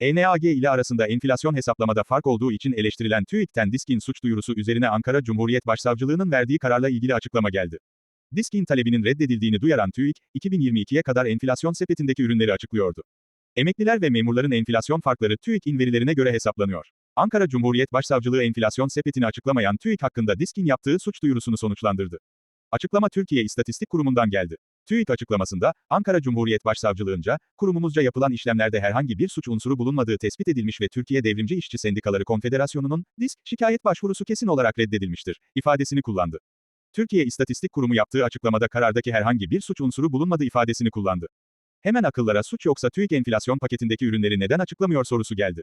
ENAG ile arasında enflasyon hesaplamada fark olduğu için eleştirilen TÜİK'ten DİSK'in suç duyurusu üzerine Ankara Cumhuriyet Başsavcılığı'nın verdiği kararla ilgili açıklama geldi. DİSK'in talebinin reddedildiğini duyaran TÜİK, 2022'ye kadar enflasyon sepetindeki ürünleri açıklıyordu. Emekliler ve memurların enflasyon farkları TÜİK'in verilerine göre hesaplanıyor. Ankara Cumhuriyet Başsavcılığı enflasyon sepetini açıklamayan TÜİK hakkında DİSK'in yaptığı suç duyurusunu sonuçlandırdı. Açıklama Türkiye İstatistik Kurumu'ndan geldi. TÜİK açıklamasında, Ankara Cumhuriyet Başsavcılığınca, kurumumuzca yapılan işlemlerde herhangi bir suç unsuru bulunmadığı tespit edilmiş ve Türkiye Devrimci İşçi Sendikaları Konfederasyonu'nun, DİSK, şikayet başvurusu kesin olarak reddedilmiştir, ifadesini kullandı. Türkiye İstatistik Kurumu yaptığı açıklamada karardaki herhangi bir suç unsuru bulunmadığı ifadesini kullandı. Hemen akıllara suç yoksa TÜİK enflasyon paketindeki ürünleri neden açıklamıyor sorusu geldi.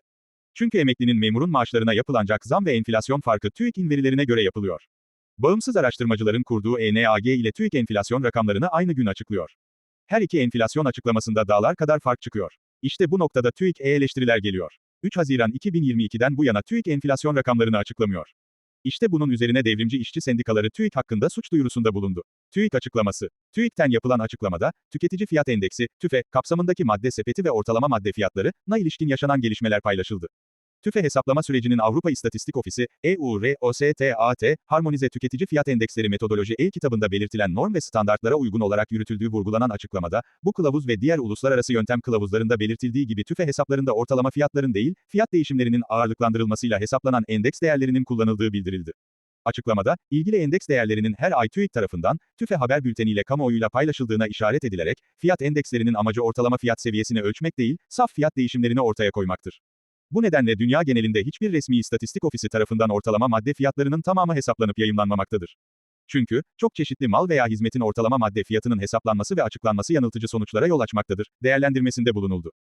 Çünkü emeklinin memurun maaşlarına yapılacak zam ve enflasyon farkı TÜİK'in verilerine göre yapılıyor. Bağımsız araştırmacıların kurduğu ENAG ile TÜİK enflasyon rakamlarını aynı gün açıklıyor. Her iki enflasyon açıklamasında dağlar kadar fark çıkıyor. İşte bu noktada TÜİK'e eleştiriler geliyor. 3 Haziran 2022'den bu yana TÜİK enflasyon rakamlarını açıklamıyor. İşte bunun üzerine devrimci işçi sendikaları TÜİK hakkında suç duyurusunda bulundu. TÜİK açıklaması. TÜİK'ten yapılan açıklamada, tüketici fiyat endeksi, TÜFE, kapsamındaki madde sepeti ve ortalama madde fiyatları, na ilişkin yaşanan gelişmeler paylaşıldı. TÜFE hesaplama sürecinin Avrupa İstatistik Ofisi, EUR-OSTAT, Harmonize Tüketici Fiyat Endeksleri Metodoloji E-kitabında belirtilen norm ve standartlara uygun olarak yürütüldüğü vurgulanan açıklamada, bu kılavuz ve diğer uluslararası yöntem kılavuzlarında belirtildiği gibi TÜFE hesaplarında ortalama fiyatların değil, fiyat değişimlerinin ağırlıklandırılmasıyla hesaplanan endeks değerlerinin kullanıldığı bildirildi. Açıklamada, ilgili endeks değerlerinin her ay TÜİK tarafından, TÜFE haber bülteniyle kamuoyuyla paylaşıldığına işaret edilerek, fiyat endekslerinin amacı ortalama fiyat seviyesini ölçmek değil, saf fiyat değişimlerini ortaya koymaktır. Bu nedenle dünya genelinde hiçbir resmi istatistik ofisi tarafından ortalama madde fiyatlarının tamamı hesaplanıp yayımlanmamaktadır. Çünkü, çok çeşitli mal veya hizmetin ortalama madde fiyatının hesaplanması ve açıklanması yanıltıcı sonuçlara yol açmaktadır, değerlendirmesinde bulunuldu.